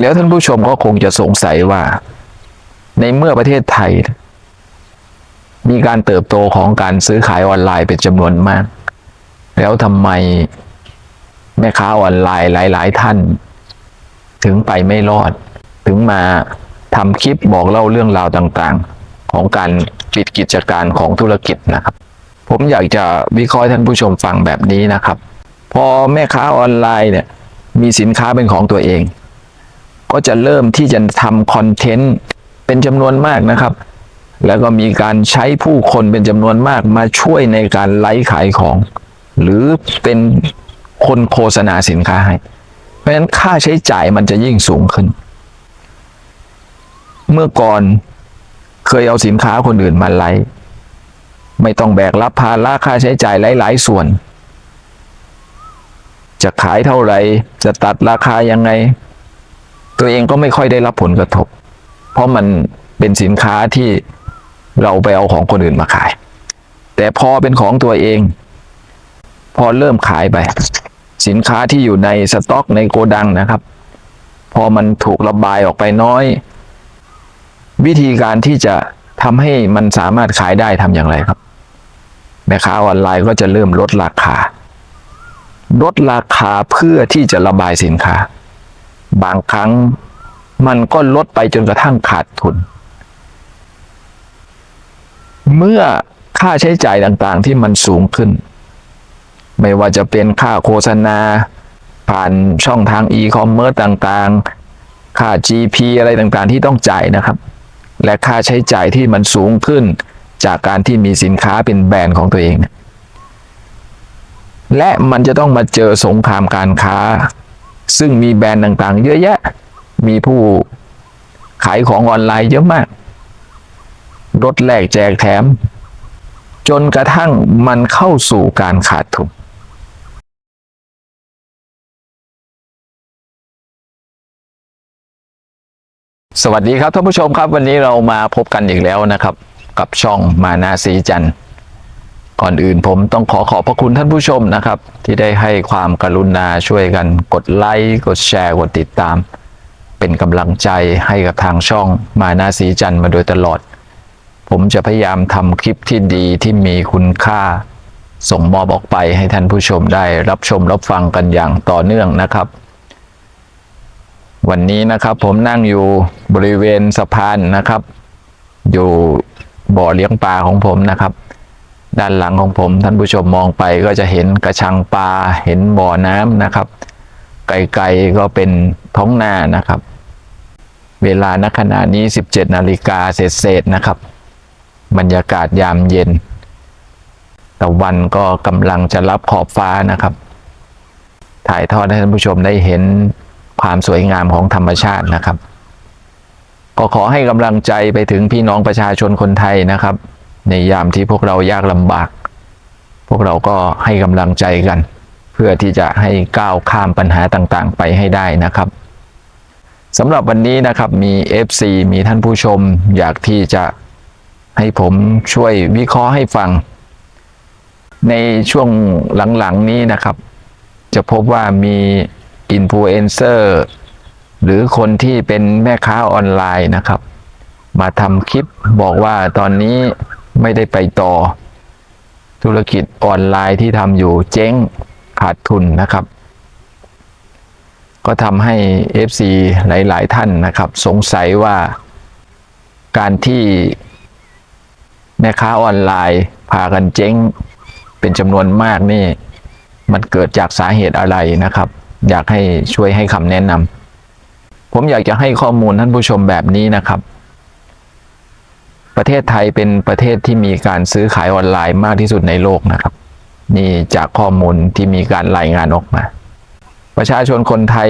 แล้วท่านผู้ชมก็คงจะสงสัยว่า ในเมื่อประเทศไทย มีการเติบโตของการซื้อขายออนไลน์เป็นจำนวนมาก แล้วทำไมแม่ค้าออนไลน์หลาย ๆ ท่าน ถึงไปไม่รอด ถึงมาทำคลิปบอกเล่าเรื่องราวต่าง ๆ ของการปิดกิจการของธุรกิจนะครับ ผมอยากจะวิเคราะห์ท่านผู้ชมฟังแบบนี้นะครับ พอแม่ค้าออนไลน์เนี่ยมีสินค้าเป็นของตัวเอง ก็จะเริ่มที่จะทำคอนเทนต์เป็นจำนวนมากนะครับ แล้วก็มีการใช้ผู้คนเป็นจำนวนมากมาช่วยในการไลฟ์ขายของ หรือเป็นคนโฆษณาสินค้าให้ เพราะฉะนั้นค่าใช้จ่ายมันจะยิ่งสูงขึ้น เมื่อก่อนเคยเอาสินค้าคนอื่นมาไลฟ์ไม่ต้องแบกรับภาระค่าใช้จ่ายหลาย ๆ ส่วน จะขายเท่าไหร่จะตัดราคายังไง ตัวเองก็ไม่ค่อยได้รับผลกระทบ เพราะมันเป็นสินค้าที่เราไปเอาของคนอื่นมาขาย แต่พอเป็นของตัวเอง พอเริ่มขายไป สินค้าที่อยู่ในสต็อกในโกดังนะครับ พอมันถูกระบายออกไปน้อย วิธีการที่จะทำให้มันสามารถขายได้ทำอย่างไรครับแม่ค้าออนไลน์ก็จะเริ่มลดราคา ลดราคาเพื่อที่จะระบายสินค้า บางครั้งมันก็ลดไปจนกระทั่งขาดทุน เมื่อค่าใช้จ่ายต่างๆที่มันสูงขึ้น ไม่ว่าจะเป็นค่าโฆษณา ผ่านช่องทางอีคอมเมิร์ซต่างๆ ค่า GP อะไรต่างๆที่ต้องจ่ายนะครับ และค่าใช้จ่ายที่มันสูงขึ้น จากการที่มีสินค้าเป็นแบรนด์ของตัวเอง และมันจะต้องมาเจอสงครามการค้า ซึ่งมีแบรนด์ต่างๆ เยอะแยะ มีผู้ขายของออนไลน์เยอะมากลดแลกแจกแถม จนกระทั่งมันเข้าสู่การขาดทุนสวัสดีครับท่านผู้ชมครับวันนี้เรามาพบกันอีกแล้วนะครับ กับช่องมานาสีจันทร์ ก่อนอื่นผมต้องขอขอบพระคุณท่านผู้ชมนะครับ ที่ได้ให้ความกรุณาช่วยกันกดไลค์กดแชร์กดติดตาม เป็นกำลังใจให้กับทางช่องมานาสีจันทร์มาโดยตลอด ผมจะพยายามทำคลิปที่ดีที่มีคุณค่า ส่งมอบออกไปให้ท่านผู้ชมได้รับชมรับฟังกันอย่างต่อเนื่องนะครับ วันนี้นะครับผมนั่งอยู่บริเวณสะพานนะครับ อยู่บ่อเลี้ยงปลาของผมนะครับ ด้านหลังของผมท่านผู้ชมมองไปก็จะเห็นกระชังปลาเห็นบ่อน้ำนะครับ ไกลๆก็เป็นท้องนานะครับ เวลาณขณะนี้ 17 นาฬิกาเศษๆนะครับ บรรยากาศยามเย็นตะวันก็กำลังจะรับขอบฟ้านะครับ ถ่ายทอดให้ท่านผู้ชมได้เห็นความสวยงามของธรรมชาตินะครับ ก็ขอให้กำลังใจไปถึงพี่น้องประชาชนคนไทยนะครับ ในยามที่พวกเรายากลำบาก พวกเราก็ให้กำลังใจกัน เพื่อที่จะให้ก้าวข้ามปัญหาต่างๆ ไปให้ได้นะครับสำหรับวันนี้นะครับมี FC มีท่านผู้ชม อยากที่จะให้ผมช่วยวิเคราะห์ให้ฟัง ในช่วงหลังๆนี้นะครับ จะพบว่ามีอินฟลูเอนเซอร์หรือคนที่เป็นแม่ค้าออนไลน์นะครับ มาทำคลิปบอกว่าตอนนี้ ไม่ได้ไปต่อ ธุรกิจออนไลน์ที่ทำอยู่เจ๊งขาดทุนนะครับ ก็ทำให้ FC หลาย ๆ ท่านนะครับ สงสัยว่าการที่แม่ค้าออนไลน์พากันเจ๊งเป็นจำนวนมากนี่ มันเกิดจากสาเหตุอะไรนะครับ อยากให้ช่วยให้คำแนะนำผมอยากจะให้ข้อมูลท่านผู้ชมแบบนี้นะครับ ประเทศไทยเป็นประเทศที่มีการซื้อขายออนไลน์มากที่สุดในโลกนะครับ นี่จากข้อมูลที่มีการรายงานออกมา ประชาชนคนไทย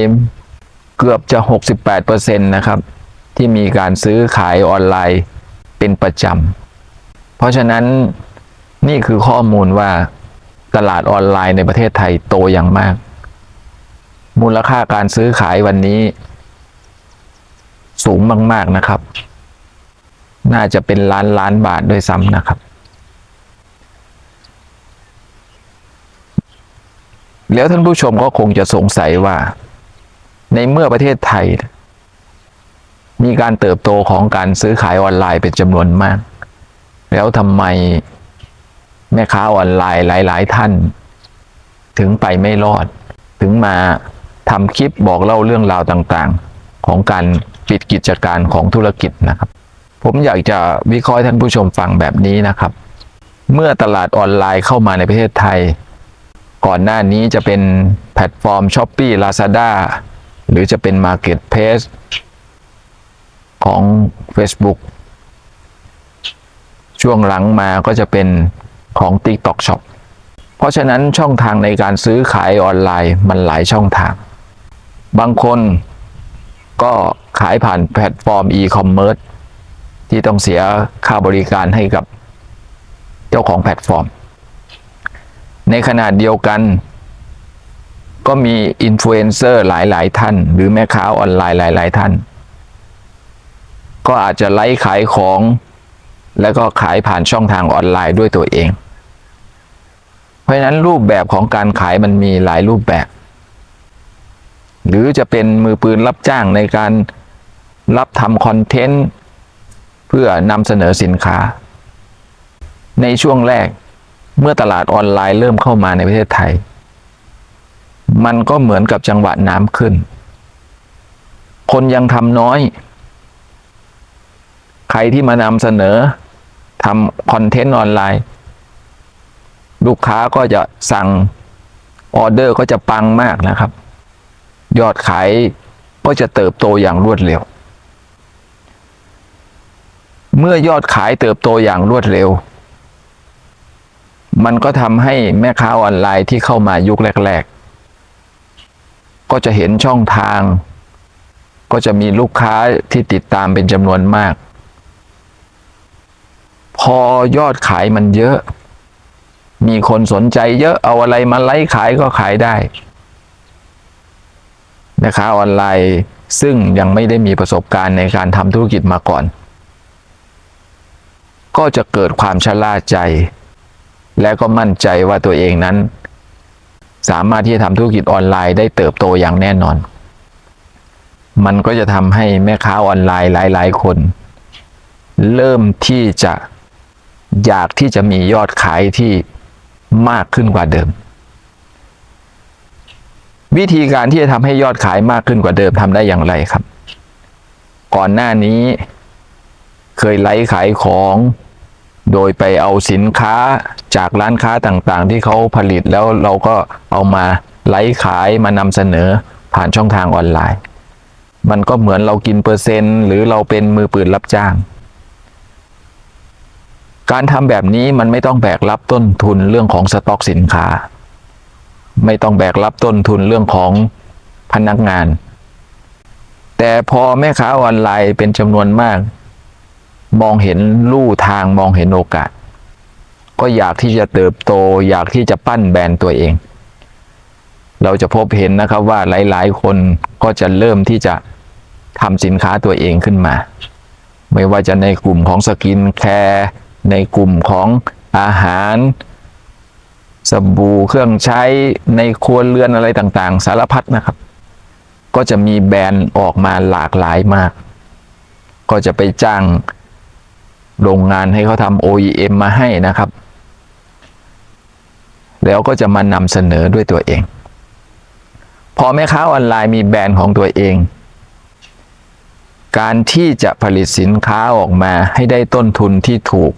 เกือบจะ 68%นะครับ ที่มีการซื้อขายออนไลน์เป็นประจำเพราะฉะนั้นนี่คือข้อมูลว่าตลาดออนไลน์ในประเทศไทยโตอย่างมาก มูลค่าการซื้อขายวันนี้ สูงมาก ๆนะครับ น่าจะเป็นล้านล้านบาทด้วยซ้ำนะครับ แล้วท่านผู้ชมก็คงจะสงสัยว่า ในเมื่อประเทศไทย มีการเติบโตของการซื้อขายออนไลน์เป็นจำนวนมาก แล้วทำไมแม่ค้าออนไลน์หลาย ๆ ท่าน ถึงไปไม่รอด ถึงมาทำคลิปบอกเล่าเรื่องราวต่าง ๆ ของการปิดกิจการของธุรกิจนะครับ ผมอยากจะวิเคราะห์ท่านผู้ชมฟังแบบนี้นะครับ เมื่อตลาดออนไลน์เข้ามาในประเทศไทย ก่อนหน้านี้จะเป็นแพลตฟอร์ม s h อ p e e Lazada หรือจะเป็น Marketplace ของ Facebook ช่วงหลังมาก็จะเป็นของ TikTok Shop เพราะฉะนั้นช่องทางในการซื้อขายออนไลน์มันหลายช่องทาง บางคนก็ขายผ่านแพลตฟอร์ม e-commerce ที่ต้องเสียค่าบริการให้กับเจ้าของแพลตฟอร์ม ในขณะเดียวกัน ก็มีอินฟลูเอนเซอร์หลาย ๆ ท่าน หรือแม่ค้าออนไลน์หลาย ๆ ท่าน ก็อาจจะไลฟ์ขายของ แล้วก็ขายผ่านช่องทางออนไลน์ด้วยตัวเอง เพราะฉะนั้นรูปแบบของการขายมันมีหลายรูปแบบ หรือจะเป็นมือปืนรับจ้างในการรับทำคอนเทนต์ เพื่อนำเสนอสินค้า ในช่วงแรกเมื่อตลาดออนไลน์เริ่มเข้ามาในประเทศไทย มันก็เหมือนกับจังหวะน้ำขึ้น คนยังทำน้อย ใครที่มานำเสนอทำคอนเทนต์ออนไลน์ ลูกค้าก็จะสั่งออเดอร์ก็จะปังมากนะครับ ยอดขายก็จะเติบโตอย่างรวดเร็ว เมื่อยอดขายเติบโตอย่างรวดเร็ว มันก็ทำให้แม่ค้าออนไลน์ที่เข้ามายุคแรก ๆ ก็จะเห็นช่องทาง ก็จะมีลูกค้าที่ติดตามเป็นจำนวนมาก พอยอดขายมันเยอะ มีคนสนใจเยอะเอาอะไรมาไลฟ์ขายก็ขายได้แม่ค้าออนไลน์ซึ่งยังไม่ได้มีประสบการณ์ในการทำธุรกิจมาก่อน ก็จะเกิดความชะล่าใจ และก็มั่นใจว่าตัวเองนั้น สามารถที่จะทำธุรกิจออนไลน์ได้เติบโตอย่างแน่นอน มันก็จะทำให้แม่ค้าออนไลน์หลาย ๆ คน เริ่มที่จะอยากที่จะมียอดขายที่มากขึ้นกว่าเดิม วิธีการที่จะทำให้ยอดขายมากขึ้นกว่าเดิมทำได้อย่างไรครับ ก่อนหน้านี้เคยไลฟ์ขายของ โดยไปเอาสินค้าจากร้านค้าต่างๆ ที่เขาผลิตแล้วเราก็เอามาไลฟ์ขายมานำเสนอผ่านช่องทางออนไลน์ มันก็เหมือนเรากินเปอร์เซ็นต์ หรือเราเป็นมือปืนรับจ้าง การทำแบบนี้มันไม่ต้องแบกรับต้นทุนเรื่องของสต็อกสินค้า ไม่ต้องแบกรับต้นทุนเรื่องของพนักงาน แต่พอแม่ค้าออนไลน์เป็นจำนวนมาก มองเห็นลู่ทางมองเห็นโอกาส ก็อยากที่จะเติบโต อยากที่จะปั้นแบรนด์ตัวเอง เราจะพบเห็นนะครับว่าหลาย ๆ คนก็จะเริ่มที่จะทำสินค้าตัวเองขึ้นมา ไม่ว่าจะในกลุ่มของสกินแคร์ในกลุ่มของอาหาร สบู่เครื่องใช้ในครัวเรือนอะไรต่าง ๆ สารพัดนะครับ ก็จะมีแบรนด์ออกมาหลากหลายมาก ก็จะไปจ้าง โรงงานให้เขาทำ OEM มาให้นะครับ แล้วก็จะมานำเสนอด้วยตัวเอง พอแม่ค้าออนไลน์มีแบรนด์ของตัวเอง การที่จะผลิตสินค้าออกมาให้ได้ต้นทุนที่ถูก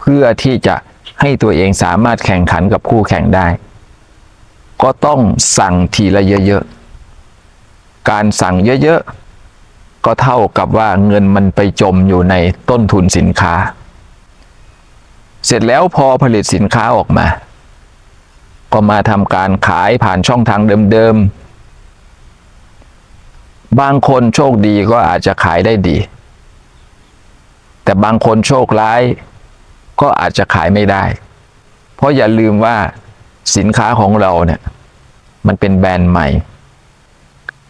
เพื่อที่จะให้ตัวเองสามารถแข่งขันกับคู่แข่งได้ ก็ต้องสั่งทีละเยอะๆ การสั่งเยอะๆ ก็เท่ากับว่าเงินมันไปจมอยู่ในต้นทุนสินค้า เสร็จแล้วพอผลิตสินค้าออกมา ก็มาทำการขายผ่านช่องทางเดิมๆ บางคนโชคดีก็อาจจะขายได้ดี แต่บางคนโชคร้ายก็อาจจะขายไม่ได้ เพราะอย่าลืมว่าสินค้าของเราเนี่ยมันเป็นแบรนด์ใหม่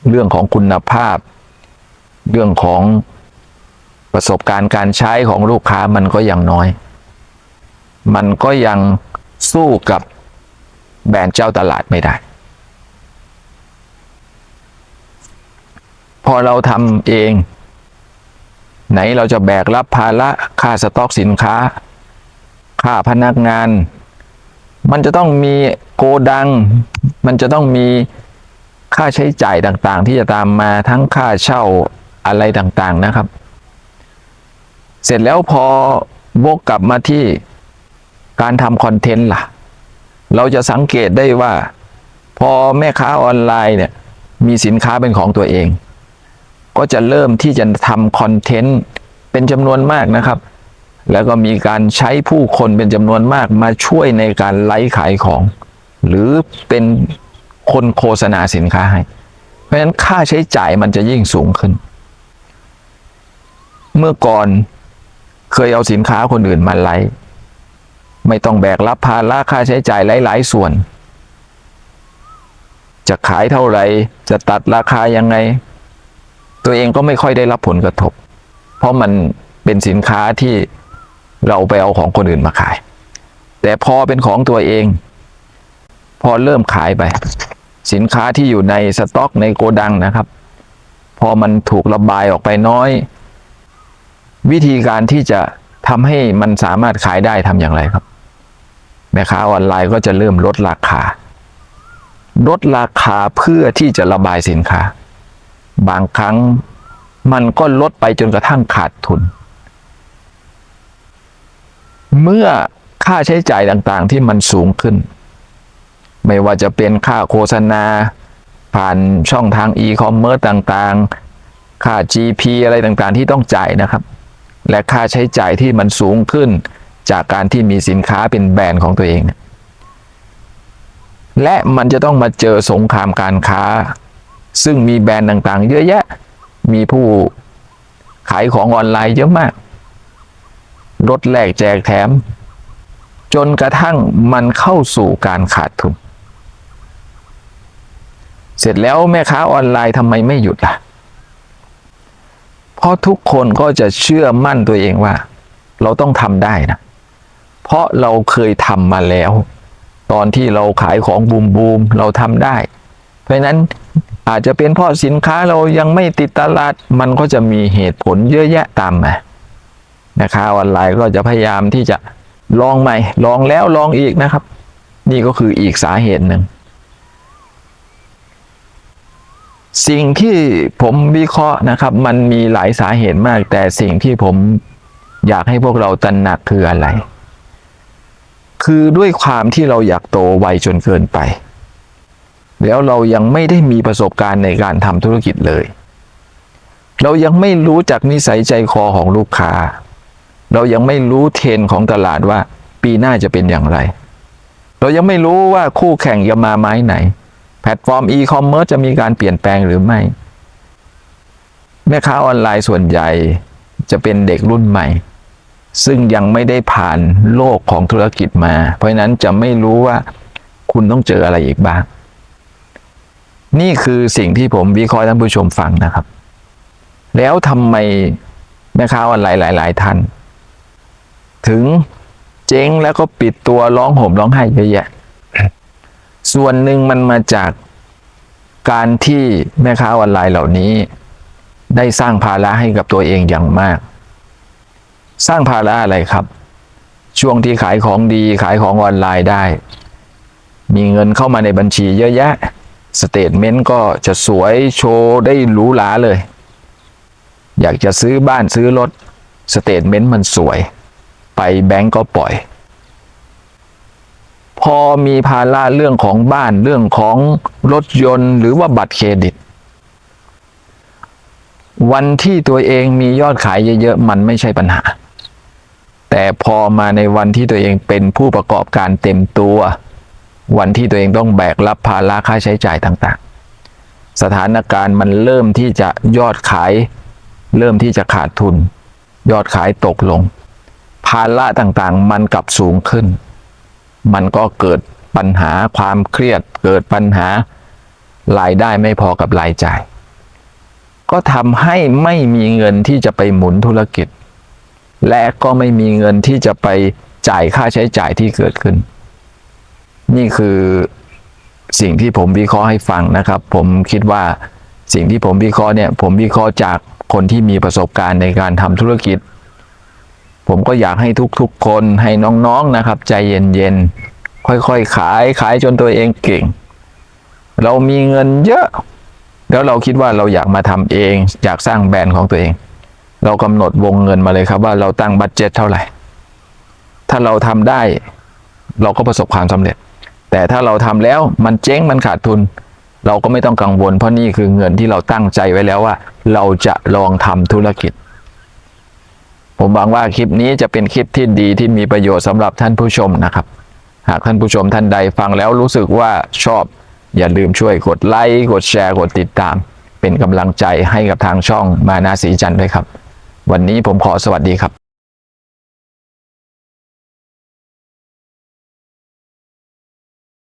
เรื่องของคุณภาพ เรื่องของประสบการณ์การใช้ของลูกค้ามันก็ยังน้อย มันก็ยังสู้กับแบรนด์เจ้าตลาดไม่ได้ พอเราทำเอง ไหนเราจะแบกรับภาระค่าสต็อกสินค้า ค่าพนักงาน มันจะต้องมีโกดัง มันจะต้องมีค่าใช้จ่ายต่างๆ ที่จะตามมาทั้งค่าเช่า อะไรต่างๆนะครับ เสร็จแล้วพอวกกลับมาที่การทำคอนเทนต์ล่ะ เราจะสังเกตได้ว่า พอแม่ค้าออนไลน์เนี่ยมีสินค้าเป็นของตัวเอง ก็จะเริ่มที่จะทำคอนเทนต์เป็นจำนวนมากนะครับ แล้วก็มีการใช้ผู้คนเป็นจำนวนมากมาช่วยในการไลฟ์ขายของ หรือเป็นคนโฆษณาสินค้าให้ เพราะฉะนั้นค่าใช้จ่ายมันจะยิ่งสูงขึ้น เมื่อก่อนเคยเอาสินค้าคนอื่นมาไลฟ์ไม่ต้องแบกรับภาระค่าใช้จ่ายหลายๆส่วน จะขายเท่าไหร่จะตัดราคายังไง ตัวเองก็ไม่ค่อยได้รับผลกระทบ เพราะมันเป็นสินค้าที่เราไปเอาของคนอื่นมาขาย แต่พอเป็นของตัวเอง พอเริ่มขายไป สินค้าที่อยู่ในสต็อกในโกดังนะครับ พอมันถูกระบายออกไปน้อย วิธีการที่จะทำให้มันสามารถขายได้ทำอย่างไรครับ แม่ค้าออนไลน์ก็จะเริ่มลดราคา ลดราคาเพื่อที่จะระบายสินค้า บางครั้งมันก็ลดไปจนกระทั่งขาดทุน เมื่อค่าใช้จ่ายต่างๆที่มันสูงขึ้น ไม่ว่าจะเป็นค่าโฆษณา ผ่านช่องทางอีคอมเมิร์ซต่างๆ ค่า GP อะไรต่างๆ ที่ต้องจ่ายนะครับ และค่าใช้จ่ายที่มันสูงขึ้น จากการที่มีสินค้าเป็นแบรนด์ของตัวเอง และมันจะต้องมาเจอสงครามการค้า ซึ่งมีแบรนด์ต่างๆ เยอะแยะ มีผู้ขายของออนไลน์เยอะมากลดแลกแจกแถม จนกระทั่งมันเข้าสู่การขาดทุน เสร็จแล้วแม่ค้าออนไลน์ทำไมไม่หยุดล่ะ เพราะทุกคนก็จะเชื่อมั่นตัวเองว่า เราต้องทำได้นะ เพราะเราเคยทำมาแล้ว ตอนที่เราขายของบูมบูมเราทำได้ เพราะนั้นอาจจะเป็นเพราะสินค้าเรายังไม่ติดตลาด มันก็จะมีเหตุผลเยอะแยะตามมานะคะออนไลน์ก็จะพยายามที่จะลองใหม่ ลองแล้วลองอีกนะครับ นี่ก็คืออีกสาเหตุหนึ่ง สิ่งที่ผมวิเคราะห์นะครับ มันมีหลายสาเหตุมาก แต่สิ่งที่ผมอยากให้พวกเราตระหนักคืออะไร คือด้วยความที่เราอยากโตไวจนเกินไป แล้วเรายังไม่ได้มีประสบการณ์ในการทำธุรกิจเลย เรายังไม่รู้จักนิสัยใจคอของลูกค้า เรายังไม่รู้เทรนของตลาดว่าปีหน้าจะเป็นอย่างไร เรายังไม่รู้ว่าคู่แข่งจะมาไม้ไหน พลตฟอร์มอีคอมเมิร์ซจะมีการเปลี่ยนแปลงหรือไม่ แม่ค้าออนไลน์ส่วนใหญ่จะเป็นเด็กรุ่นใหม่ ซึ่งยังไม่ได้ผ่านโลกของธุรกิจมา เพราะฉะนั้นจะไม่รู้ว่าคุณต้องเจออะไรอีกบ้าง นี่คือสิ่งที่ผมวิเคราะห์ท่านผู้ชมฟังนะครับ แล้วทำไมแม่ค้าออนไลน์หลาย ๆ ท่าน ถึงเจ๊งแล้วก็ปิดตัวร้องห่มร้องไห้เยอะแยะ ส่วนหนึ่งมันมาจากการที่แม่ค้าออนไลน์เหล่านี้ ได้สร้างภาระให้กับตัวเองอย่างมาก สร้างภาระอะไรครับ ช่วงที่ขายของดีขายของออนไลน์ได้ มีเงินเข้ามาในบัญชีเยอะแยะสเตทเมนต์ก็จะสวยโชว์ได้หรูหราเลย อยากจะซื้อบ้านซื้อรถสเตทเมนต์มันสวย ไปแบงก์ก็ปล่อย พอมีภาระเรื่องของบ้านเรื่องของรถยนต์ หรือว่าบัตรเครดิต วันที่ตัวเองมียอดขายเยอะๆมันไม่ใช่ปัญหา แต่พอมาในวันที่ตัวเองเป็นผู้ประกอบการเต็มตัว วันที่ตัวเองต้องแบกรับภาระค่าใช้จ่ายต่างๆ สถานการณ์มันเริ่มที่จะยอดขาย เริ่มที่จะขาดทุน ยอดขายตกลง ภาระต่างๆ มันกลับสูงขึ้น มันก็เกิดปัญหาความเครียด เกิดปัญหารายได้ไม่พอกับรายจ่าย ก็ทำให้ไม่มีเงินที่จะไปหมุนธุรกิจ และก็ไม่มีเงินที่จะไปจ่ายค่าใช้จ่ายที่เกิดขึ้น นี่คือสิ่งที่ผมวิเคราะห์ให้ฟังนะครับ ผมคิดว่าสิ่งที่ผมวิเคราะห์เนี่ย ผมวิเคราะห์จากคนที่มีประสบการณ์ในการทำธุรกิจ ผมก็อยากให้ทุกๆคนให้น้องๆนะครับ ใจเย็นๆ ค่อยๆ ขายขายจนตัวเองเก่ง เรามีเงินเยอะ แล้วเราคิดว่าเราอยากมาทำเอง อยากสร้างแบรนด์ของตัวเอง เรากำหนดวงเงินมาเลยครับว่าเราตั้งบัตเจ็ตเท่าไหร่ ถ้าเราทำได้ เราก็ประสบความสำเร็จ แต่ถ้าเราทำแล้วมันเจ๊งมันขาดทุน เราก็ไม่ต้องกังวล เพราะนี่คือเงินที่เราตั้งใจไว้แล้วว่า เราจะลองทำธุรกิจ ผมหวังว่าคลิปนี้จะเป็นคลิปที่ดีที่มีประโยชน์สำหรับท่านผู้ชมนะครับ หากท่านผู้ชมท่านใดฟังแล้วรู้สึกว่าชอบ อย่าลืมช่วยกดไลค์กดแชร์กดติดตาม เป็นกำลังใจให้กับทางช่องมานาสีจันทร์ด้วยครับ วันนี้ผมขอสวัสดีครับ